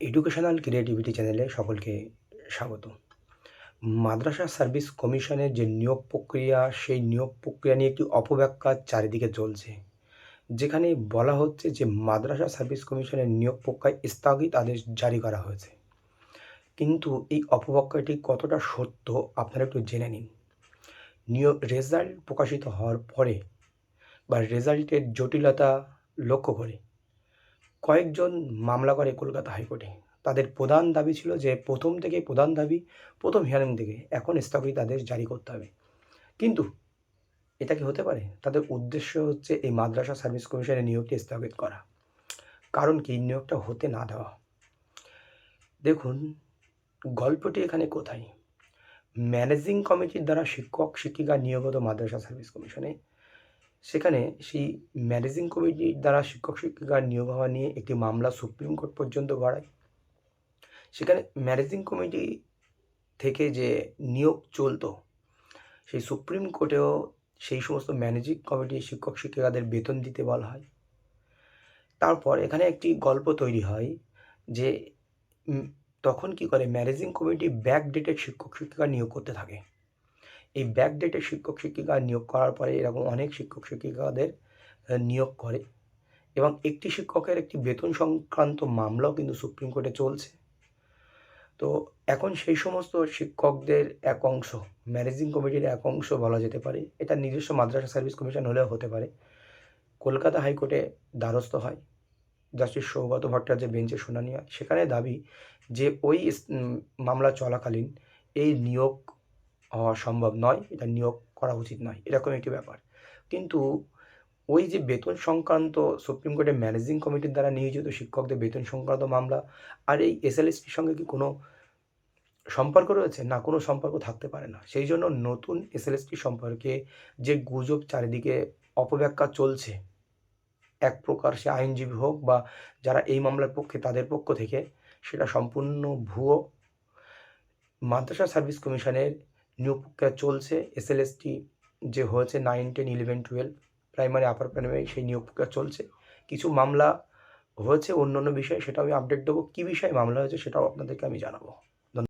Educational creativity চ্যানেলে সকলকে স্বাগত। মাদ্রাসা সার্ভিস কমিশনের যে নিয়োগ প্রক্রিয়া, সেই নিয়োগ প্রক্রিয়া নিয়ে একটি অপব্যাখ্যা চারিদিকে চলছে। যেখানে বলা হচ্ছে যে মাদ্রাসা সার্ভিস কমিশনের নিয়োগ প্রক্রিয়ায় স্থগিত আদেশ জারি করা হয়েছে। কিন্তু এই অপব্যাখ্যাটি কতটা সত্য, আপনারা একটু জেনে নিন। নিয়োগ রেজাল্ট প্রকাশিত হওয়ার পরে বা রেজাল্টের জটিলতা লক্ষ্য করে। কয়েকজন মামলা করে কলকাতা হাইকোর্টে। তাদের প্রধান দাবি ছিল যে প্রথম থেকে প্রধান দাবি, প্রথম হিয়ারিং থেকে এখন স্থগিত আদেশ জারি করতে হবে। কিন্তু এটা কি হতে পারে? তাদের উদ্দেশ্য হচ্ছে এই মাদ্রাসা সার্ভিস কমিশনের নিয়োগটি স্থগিত করা। কারণ কি? নিয়োগটা হতে না দেওয়া। দেখুন, গল্পটি এখানে কোথায়? ম্যানেজিং কমিটির দ্বারা শিক্ষক, শিক্ষিকা নিয়োগত মাদ্রাসা সার্ভিস কমিশনে সেখানে সেই ম্যানেজিং কমিটির দ্বারা শিক্ষক শিক্ষিকার নিয়োগ হওয়া নিয়ে একটি মামলা সুপ্রিম কোর্ট পর্যন্ত গড়ায়। সেখানে ম্যানেজিং কমিটি থেকে যে নিয়োগ চলতো, সেই সুপ্রিম কোর্টেও সেই সমস্ত ম্যানেজিং কমিটি শিক্ষক শিক্ষিকাদের বেতন দিতে বলা হয়। তারপর এখানে একটি গল্প তৈরি হয় যে তখন কি করে ম্যানেজিং কমিটি ব্যাক ডেটেড শিক্ষক শিক্ষিকা নিয়োগ করতে থাকে। এই ব্যাক ডেটের শিক্ষক শিক্ষিকা নিয়োগ করার পরে এরকম অনেক শিক্ষক শিক্ষিকাদের নিয়োগ করে এবং একটি শিক্ষকের একটি বেতন সংক্রান্ত মামলাও কিন্তু সুপ্রিম কোর্টে চলছে। তো এখন সেই সমস্ত শিক্ষকদের এক অংশ ম্যানেজিং কমিটির এক অংশ বলা যেতে পারে, এটা নিজস্ব মাদ্রাসা সার্ভিস কমিশন হলেও হতে পারে। কলকাতা হাইকোর্টে দ্বারস্থ হয় জাস্টিস সৌগত ভট্টাচার্যের বেঞ্চে শুনানি হয়। সেখানে দাবি যে ওই মামলা চলাকালীন এই নিয়োগ হওয়া সম্ভব নয়, এটা নিয়োগ করা উচিত নয়, এরকম একটি ব্যাপার। কিন্তু ওই যে বেতন সংক্রান্ত সুপ্রিম কোর্টের ম্যানেজিং কমিটির দ্বারা নিয়োজিত শিক্ষকদের বেতন সংক্রান্ত মামলা, আর এই এসএলএসটির সঙ্গে কি কোনো সম্পর্ক রয়েছে? না, কোনো সম্পর্ক থাকতে পারে না। সেই জন্য নতুন এসএলএসটি সম্পর্কে যে গুজব চারিদিকে অপব্যাখ্যা চলছে, এক প্রকার সে আইনজীবী হোক বা যারা এই মামলার পক্ষে তাদের পক্ষ থেকে, সেটা সম্পূর্ণ ভুয়ো। মাদ্রাসা সার্ভিস কমিশনের প্রক্রিয়া চলছে এসএলএসটি যে হয়েছে nine ten eleven twelve primary upper primary সেই নিয়োগ প্রক্রিয়া চলছে। কিছু মামলা হয়েছে অন্য অন্য বিষয়ে সেটাও আমি আপডেট দেবো। কী বিষয়ে মামলা হয়েছে সেটাও আপনাদেরকে আমি জানাব।